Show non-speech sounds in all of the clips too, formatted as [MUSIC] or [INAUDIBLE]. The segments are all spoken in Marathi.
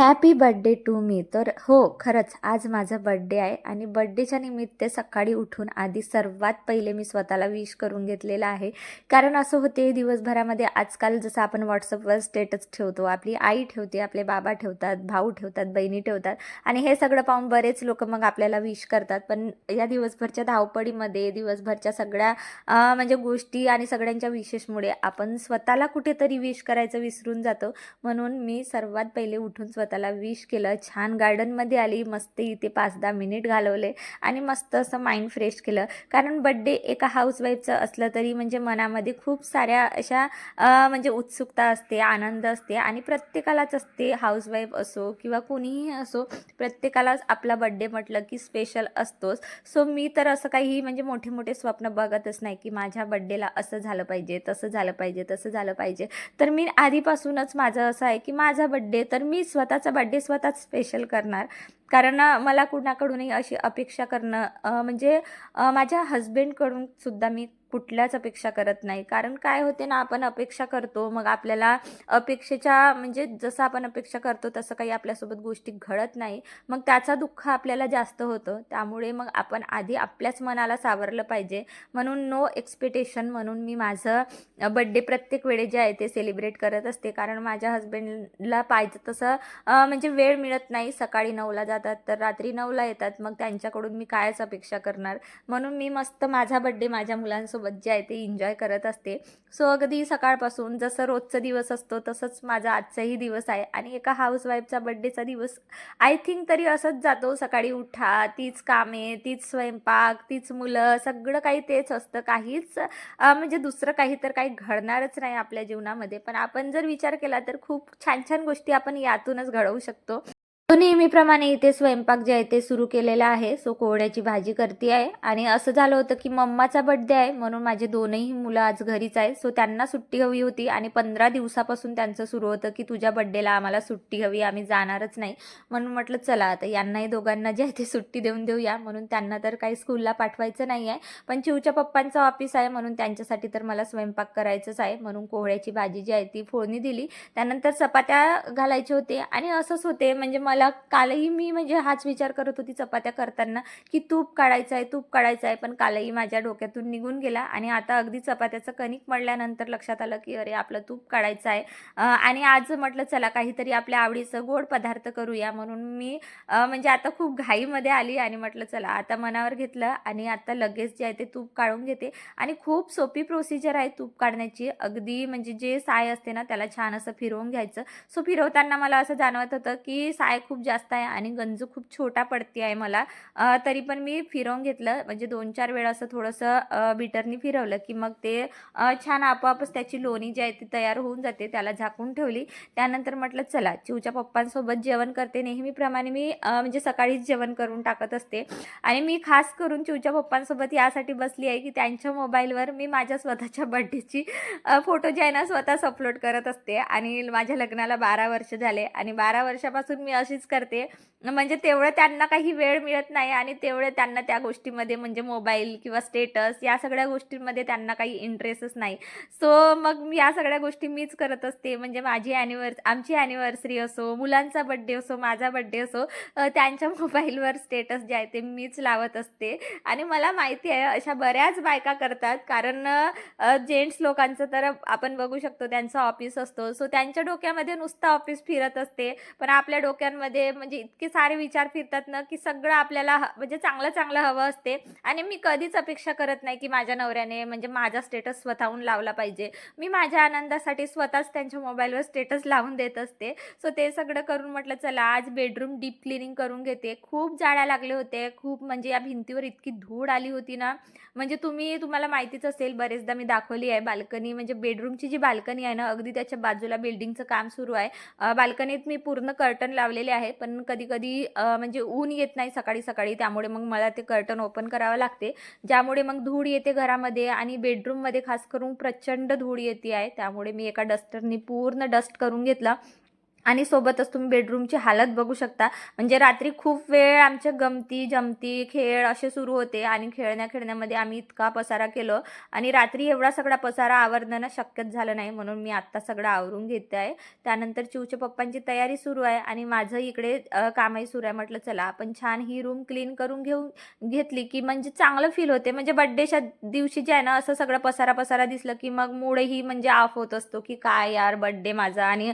हॅपी बड्डे टू मी तर हो खरंच आज माझा बड्डे आहे आणि बड्डेच्या निमित्त सकाळी उठून आधी सर्वात पहिले मी स्वतःला विश करून घेतलेलं आहे. कारण असं होते दिवसभरामध्ये आजकाल जसं आपण व्हॉट्सअपवर स्टेटस ठेवतो आपली आई ठेवते आपले बाबा ठेवतात भाऊ ठेवतात बहिणी ठेवतात आणि हे सगळं पाहून बरेच लोक मग आपल्याला विश करतात. पण या दिवसभरच्या धावपळीमध्ये दिवसभरच्या सगळ्या म्हणजे गोष्टी आणि सगळ्यांच्या विशेषमुळे आपण स्वतःला कुठेतरी विश करायचं विसरून जातो. म्हणून मी सर्वात पहिले उठून स्वतः स्वतःला विश केलं. छान गार्डनमध्ये आली मस्त इथे पाच दहा मिनिट घालवले आणि मस्त असं माइंड फ्रेश केलं. कारण बड्डे एका हाऊसवाईफचं असलं तरी म्हणजे मनामध्ये खूप साऱ्या अशा म्हणजे उत्सुकता असते आनंद असते आणि प्रत्येकालाच असते. हाऊसवाईफ असो किंवा कोणीही असो प्रत्येकालाच आपला बड्डे म्हटलं की स्पेशल असतोच. सो मी तर असं काही म्हणजे मोठे मोठे स्वप्न बघतच नाही की माझ्या बड्डेला असं झालं पाहिजे तसं झालं पाहिजे तसं झालं पाहिजे. तर मी आधीपासूनच माझं असं आहे की माझा बड्डे तर मी स्वतः स्वतःचा बड्डे स्वतःच स्पेशल करणार. कारण मला कुणाकडूनही अशी अपेक्षा करणं म्हणजे माझ्या हस्बंडकडून सुद्धा मी कुठल्याच अपेक्षा करत नाही. कारण काय होते ना आपण अपेक्षा करतो मग आपल्याला अपेक्षेच्या म्हणजे जसं आपण अपेक्षा करतो तसं काही आपल्यासोबत गोष्टी घडत नाही. मग त्याचा दुःख आपल्याला जास्त होतं. त्यामुळे मग आपण आधी आपल्याच मनाला सावरलं पाहिजे. म्हणून नो एक्सपेक्टेशन म्हणून मी माझं बड्डे प्रत्येक वेळे जे आहे ते सेलिब्रेट करत असते. कारण माझ्या हस्बंडला पाहिजे तसं म्हणजे वेळ मिळत नाही. सकाळी नऊला जात जातात तर रात्री नऊला येतात. मग त्यांच्याकडून मी कायच अपेक्षा करणार? म्हणून मी मस्त माझा बड्डे माझ्या मुलांसोबत जे आहे ते एन्जॉय करत असते. सो अगदी सकाळपासून जसं रोजचा दिवस असतो तसंच माझा आजचाही दिवस आहे. आणि एका हाऊसवाईफचा बड्डेचा दिवस आय थिंक तरी असंच जातो. सकाळी उठा तीच कामे तीच स्वयंपाक तीच मुलं सगळं काही तेच असतं. काहीच म्हणजे दुसरं काही तर काही घडणारच नाही आपल्या जीवनामध्ये. पण आपण जर विचार केला तर खूप छान छान गोष्टी आपण यातूनच घडवू शकतो. तो नेहमीप्रमाणे इथे स्वयंपाक जे आहे ते सुरू केलेला आहे. सो कोहड्याची भाजी करते आहे. आणि असं झालं होतं की मम्माचा बड्डे आहे म्हणून माझे दोनही मुलं आज घरीच आहे सो त्यांना सुट्टी हवी होती आणि पंधरा दिवसापासून त्यांचं सुरू होतं की तुझ्या बड्डेला आम्हाला सुट्टी हवी आम्ही जाणारच नाही. म्हणून म्हटलं चला आता यांनाही दोघांना जे आहे ते सुट्टी देऊन देऊया. म्हणून त्यांना तर काही स्कूलला पाठवायचं नाही आहे. पण चिवच्या पप्पांचं ऑफिस आहे म्हणून त्यांच्यासाठी तर मला स्वयंपाक करायचंच आहे. म्हणून कोहळ्याची भाजी जी आहे ती फोडणी दिली. त्यानंतर चपात्या घालायचे होते. आणि असंच होते. म्हणजे मला कालही मी म्हणजे हाच विचार करत होती चपात्या करताना की तूप काढायचं आहे तूप काढायचं आहे पण कालही माझ्या डोक्यातून निघून गेला आणि आता अगदी चपात्याचं कणिक मळल्यानंतर लक्षात आलं की अरे आपलं तूप काढायचं आहे आणि आज म्हटलं चला काहीतरी आपल्या आवडीचं गोड पदार्थ करूया. म्हणून मी म्हणजे आता खूप घाईमध्ये आली आणि म्हटलं चला आता मनावर घेतलं आणि आता लगेच जे आहे ते तूप काढून घेते. आणि खूप सोपी प्रोसिजर आहे तूप काढण्याची. अगदी म्हणजे जे साय असते ना त्याला छान असं फिरवून घ्यायचं. सो फिरवताना मला असं जाणवत होतं की साय खूप जास्त आहे आणि गंज खूप छोटा पडते आहे मला. तरी पण मी फिरवून घेतलं. म्हणजे दोन चार वेळा असं थोडंसं बीटरनी फिरवलं की मग ते छान आपोआपच त्याची लोणी जी आहे ती तयार होऊन जाते. त्याला झाकून ठेवली. त्यानंतर म्हटलं चला चिवच्या पप्पांसोबत जेवण करते. नेहमीप्रमाणे मी म्हणजे सकाळीच जेवण करून टाकत असते. आणि मी खास करून चिवच्या पप्पांसोबत यासाठी बसली आहे की त्यांच्या मोबाईलवर मी माझ्या स्वतःच्या बड्डेची फोटो जे आहे ना स्वतःच अपलोड करत असते. आणि माझ्या लग्नाला बारा वर्ष झाले. आणि बारा वर्षापासून मी अशीच करते. म्हणजे तेवढं त्यांना काही वेळ मिळत नाही आणि तेवढं त्यांना त्या गोष्टीमध्ये म्हणजे मोबाईल किंवा स्टेटस या सगळ्या गोष्टींमध्ये त्यांना काही इंटरेस्टच नाही. सो मग या सगळ्या गोष्टी मीच करत असते. म्हणजे माझी ॲनिव्हर्स आमची ॲनिव्हर्सरी असो मुलांचा बड्डे असो माझा बड्डे असो त्यांच्या [LAUGHS] मोबाईलवर स्टेटस जे आहे ते मीच लावत असते. आणि मला माहिती आहे अशा बऱ्याच बायका करतात. कारण जेंट्स लोकांचं तर आपण बघू शकतो त्यांचा ऑफिस असतो. सो त्यांच्या डोक्यामध्ये नुसतं ऑफिस फिरत असते. पण आपल्या डोक्यांमध्ये म्हणजे इतके सारे विचार फिरतात ना की सगळं आपल्याला ह- म्हणजे चांगलं चांगलं हवं असते. आणि मी कधीच अपेक्षा करत नाही की माझ्या नवऱ्याने म्हणजे माझा स्टेटस स्वतःहून लावला पाहिजे. मी माझ्या आनंदासाठी स्वतःच त्यांच्या मोबाईलवर स्टेटस लावून देत असते. सो ते सगळं करून म्हटलं चला आज बेडरूम डीप क्लिनिंग करून घेते. खूप जाळ्या लागले होते. खूप म्हणजे या भिंतीवर इतकी धूळ आली होती ना. म्हणजे तुम्ही तुम्हाला माहितीच असेल बरेचदा मी दाखवली आहे बाल्कनी. म्हणजे बेडरूमची जी बाल्कनी आहे ना अगदी त्याच्या बाजूला बिल्डिंगचं काम सुरू आहे. बाल्कनीत मी पूर्ण कर्टन लावलेले आहे पण कधी कधी म्हणजे ऊन येत नाही सकाळी सकाळी त्यामुळे मग मला ते कर्टन ओपन करावं लागते. ज्यामुळे मग धूळ येते घरामध्ये आणि बेडरूममध्ये खास करून प्रचंड धूळ येते आहे त्यामुळे मी एका डस्टरनी पूर्ण डस्ट करून घेतला. आणि सोबतच तुम्ही बेडरूमची हालत बघू शकता. म्हणजे रात्री खूप वेळ आमच्या गमती जमती खेळ असे सुरू होते आणि खेळण्या खेळण्यामध्ये आम्ही इतका पसारा केलो आणि रात्री एवढा सगळा पसारा आवरणं शक्यच झालं नाही म्हणून मी आत्ता सगळं आवरून घेते आहे. त्यानंतर चिवच्या पप्पांची तयारी सुरू आहे आणि माझं इकडे कामही सुरू आहे. म्हटलं चला आपण छान ही रूम क्लीन करून घेऊन घेतली की म्हणजे चांगलं फील होते. म्हणजे बड्डेच्या दिवशी जे आहे ना असं सगळं पसारा पसारा दिसलं की मग मूडही म्हणजे ऑफ होत असतो की काय यार बड्डे माझा? आणि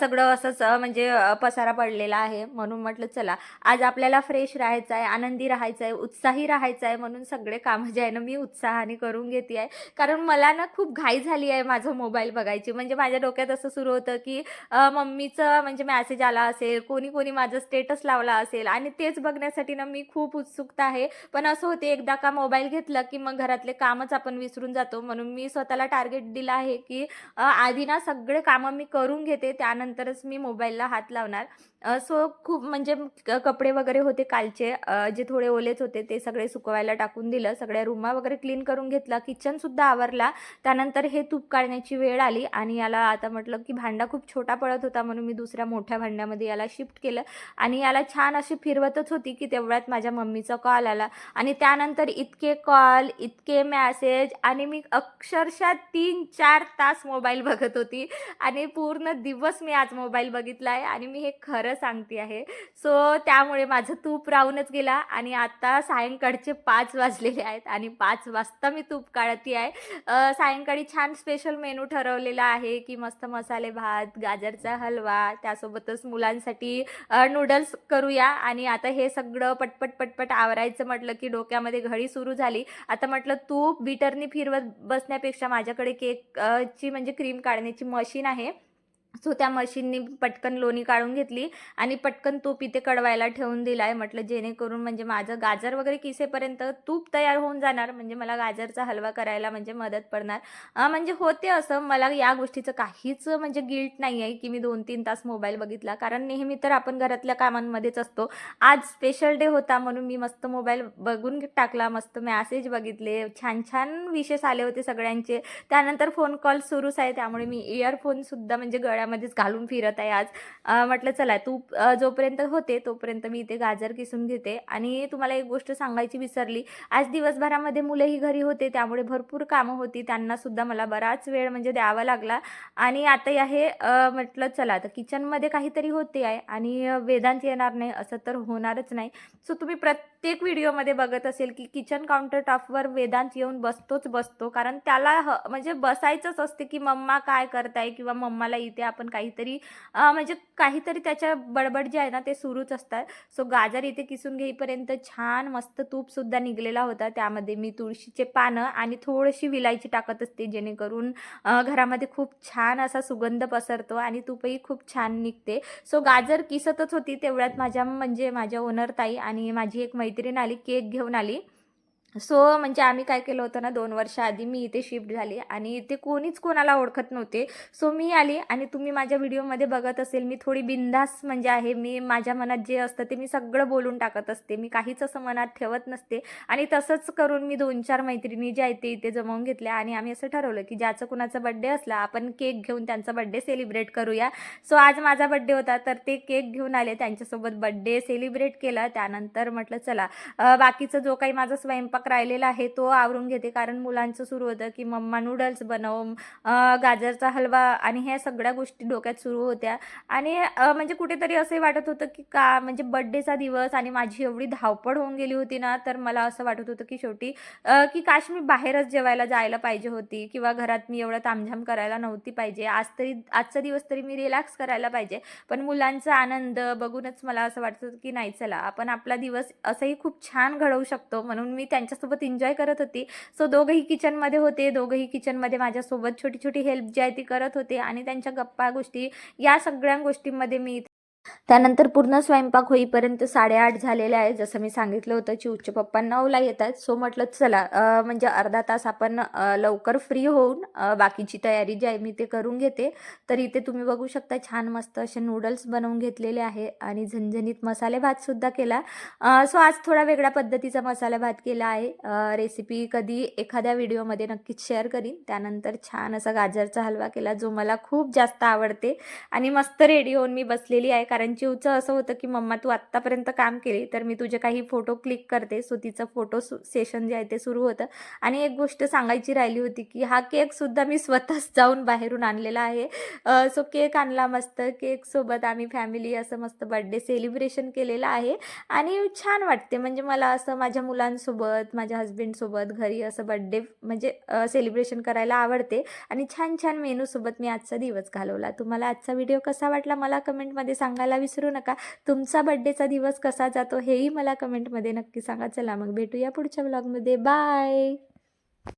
सगळं असं असंच म्हणजे पसारा पडलेला आहे म्हणून म्हटलं चला आज आपल्याला फ्रेश राहायचं आहे आनंदी राहायचं आहे उत्साही राहायचं आहे म्हणून सगळे कामं जे आहे ना मी उत्साहाने करून घेते आहे. कारण मला ना खूप घाई झाली आहे माझं मोबाईल बघायची. म्हणजे माझ्या डोक्यात असं सुरू होतं की मम्मीचं म्हणजे मॅसेज आला असेल कोणी कोणी माझं स्टेटस लावला असेल आणि तेच बघण्यासाठी ना मी खूप उत्सुकता आहे. पण असं होते एकदा का मोबाईल घेतला की मग घरातले कामच आपण विसरून जातो. म्हणून मी स्वतःला टार्गेट दिलं आहे की आधी ना सगळे कामं मी करून घेते. त्यानंतरच मी मी मोबाईलला हात लावणार. सो खूप म्हणजे क- कपडे वगैरे होते कालचे जे थोडे ओलेच होते ते सगळे सुकवायला टाकून दिलं सगळ्या रूमा वगैरे क्लीन करून घेतला किचनसुद्धा आवरला. त्यानंतर हे तूप काढण्याची वेळ आली आणि याला आता म्हटलं की भांडा खूप छोटा पडत होता म्हणून मी दुसऱ्या मोठ्या भांड्यामध्ये याला शिफ्ट केलं आणि याला छान अशी फिरवतच होती की तेवढ्यात माझ्या मम्मीचा कॉल आला. आणि त्यानंतर इतके कॉल इतके मॅसेज आणि मी अक्षरशः तीन चार तास मोबाईल बघत होती आणि पूर्ण दिवस मी आज मोबाईल बघितला आहे आणि मी हे खरंच सांगते आहे. सो त्यामुळे माझं तूप राहूनच गेला आणि आता सायंकाळचे पाच वाजलेले आहेत आणि पाच वाजता मी तूप काढते आहे. सायंकाळी छान स्पेशल मेनू ठरवलेला आहे की मस्त मसाले भात गाजरचा हलवा त्यासोबतच मुलांसाठी नूडल्स करूया. आणि आता हे सगळं पटपट पटपट आवरायचं म्हटलं की डोक्यामध्ये घडी सुरू झाली. आता म्हटलं तूप बिटरनी फिरवत बसण्यापेक्षा माझ्याकडे केक ची म्हणजे क्रीम काढण्याची मशीन आहे. सो त्या मशीननी पटकन लोणी काढून घेतली आणि पटकन तूप इथे कडवायला ठेवून दिला आहे म्हटलं जेणेकरून म्हणजे माझं गाजर वगैरे किसेपर्यंत तूप तयार होऊन जाणार म्हणजे मला गाजरचा हलवा करायला म्हणजे मदत पडणार. म्हणजे होते असं. मला या गोष्टीचं काहीच म्हणजे गिल्ट नाही आहे की मी दोन तीन तास मोबाईल बघितला. कारण नेहमी तर आपण घरातल्या कामांमध्येच असतो. आज स्पेशल डे होता म्हणून मी मस्त मोबाईल बघून टाकला. मस्त मॅसेज बघितले. छान छान विशेष आले होते सगळ्यांचे. त्यानंतर फोन कॉल सुरूच आहे. त्यामुळे मी इयरफोनसुद्धा म्हणजे गळ्या गळ्यामध्येच घालून फिरत आहे आज. म्हटलं चला तू जोपर्यंत होते तोपर्यंत मी इथे गाजर किसून घेते. आणि तुम्हाला एक गोष्ट सांगायची विसरली. आज दिवसभरामध्ये मुलंही घरी होते त्यामुळे भरपूर कामं होती. त्यांनासुद्धा मला बराच वेळ म्हणजे द्यावा लागला. आणि आता या हे म्हटलं चला आता किचनमध्ये काहीतरी होते आहे. आणि वेदांत येणार नाही असं तर होणारच नाही. सो तुम्ही प्रत्येक व्हिडिओमध्ये बघत असेल की किचन काउंटर टॉपवर वेदांत येऊन बसतोच बसतो. कारण त्याला ह म्हणजे बसायचंच असते की मम्मा काय करताय किंवा मम्माला इथे आपण काहीतरी म्हणजे काहीतरी त्याच्या बडबड जे आहे ना ते सुरूच असतात. सो गाजर इथे किसून घेईपर्यंत छान मस्त तूपसुद्धा निघलेला होता. त्यामध्ये मी तुळशीचे पानं आणि थोडीशी विलायची टाकत असते जेणेकरून घरामध्ये खूप छान असा सुगंध पसरतो आणि तूपही खूप छान निघते. सो गाजर किसतच होती तेवढ्यात माझ्या म्हणजे माझ्या ओनर ताई आणि माझी एक मैत्रीण आली केक घेऊन आली. सो म्हणजे आम्ही काय केलं होतं ना दोन वर्ष आधी मी इथे शिफ्ट झाली आणि इथे कोणीच कोणाला ओळखत नव्हते. सो मी आली आणि तुम्ही माझ्या व्हिडिओमध्ये बघत असेल मी थोडी बिंदास म्हणजे आहे. मी माझ्या मनात जे असतं ते मी सगळं बोलून टाकत असते. मी काहीच असं मनात ठेवत नसते. आणि तसंच करून मी दोन चार मैत्रिणी ज्या आहेत ते इथे जमवून घेतल्या आणि आम्ही असं ठरवलं की ज्याचं कुणाचा बड्डे असला आपण केक घेऊन त्यांचा बड्डे सेलिब्रेट करूया. सो आज माझा बड्डे होता तर ते केक घेऊन आले त्यांच्यासोबत बड्डे सेलिब्रेट केला. त्यानंतर म्हटलं चला बाकीचं जो काही माझा स्वयंपाक राहिलेला आहे तो आवरून घेते. कारण मुलांचं सुरू होतं की मम्मा नूडल्स बनव गाजरचा हलवा आणि ह्या सगळ्या गोष्टी डोक्यात सुरू होत्या. आणि म्हणजे कुठेतरी असंही वाटत होतं की का म्हणजे बड्डेचा दिवस आणि माझी एवढी धावपळ होऊन गेली होती ना तर मला असं वाटत होतं की शेवटी की काश मी बाहेरच जेवायला जायला पाहिजे होती किंवा घरात मी एवढं तामझाम करायला नव्हती पाहिजे. आज तरी आजचा दिवस तरी मी रिलॅक्स करायला पाहिजे. पण मुलांचा आनंद बघूनच मला असं वाटत होतं की नाही चला आपण आपला दिवस असंही खूप छान घडवू शकतो म्हणून मी त्यांच्या माझ्यासोबत एन्जॉय करत होती. सो दोघंही किचनमध्ये होते. दोघंही किचनमध्ये माझ्यासोबत छोटी छोटी हेल्प जी आहे ती करत होते. आणि त्यांच्या गप्पा गोष्टी या सगळ्या गोष्टींमध्ये मी त्यानंतर पूर्ण स्वयंपाक होईपर्यंत साडेआठ झालेले आहे जसं मी सांगितलं होतं चिऊचे पप्पा नऊला येतात. सो म्हटलं चला म्हणजे अर्धा तास आपण लवकर फ्री होऊन बाकीची तयारी जी आहे मी ते करून घेते. तर इथे तुम्ही बघू शकता छान मस्त असे नूडल्स बनवून घेतलेले आहे आणि झणझणीत मसाले भातसुद्धा केला. सो आज थोडा वेगळ्या पद्धतीचा मसाला भात केला आहे. रेसिपी कधी एखाद्या व्हिडिओमध्ये नक्कीच शेअर करीन. त्यानंतर छान असा गाजरचा हलवा केला जो मला खूप जास्त आवडते. आणि मस्त रेडी होऊन मी बसलेली आहे. कारण चिवचं असं होतं की मम्मा तू आत्तापर्यंत काम केली तर मी तुझे काही फोटो क्लिक करते. सो तिचं फोटो सेशन जे आहे ते सुरू होतं. आणि एक गोष्ट सांगायची राहिली होती की हा केकसुद्धा मी स्वतःच जाऊन बाहेरून आणलेला आहे. सो केक आणला मस्त. केकसोबत आम्ही फॅमिली असं मस्त बड्डे सेलिब्रेशन केलेलं आहे. आणि छान वाटते. म्हणजे मला असं माझ्या मुलांसोबत माझ्या हस्बंडसोबत घरी असं बड्डे म्हणजे सेलिब्रेशन करायला आवडते. आणि छान छान मेनूसोबत मी आजचा दिवस घालवला. तुम्हाला आजचा व्हिडिओ कसा वाटला मला कमेंटमध्ये सांगायला विसरू नका. तुमचा बड्डेचा दिवस कसा जातो हेही मला कमेंटमध्ये नक्की सांगा. चला मग भेटूया पुढच्या ब्लॉगमध्ये बाय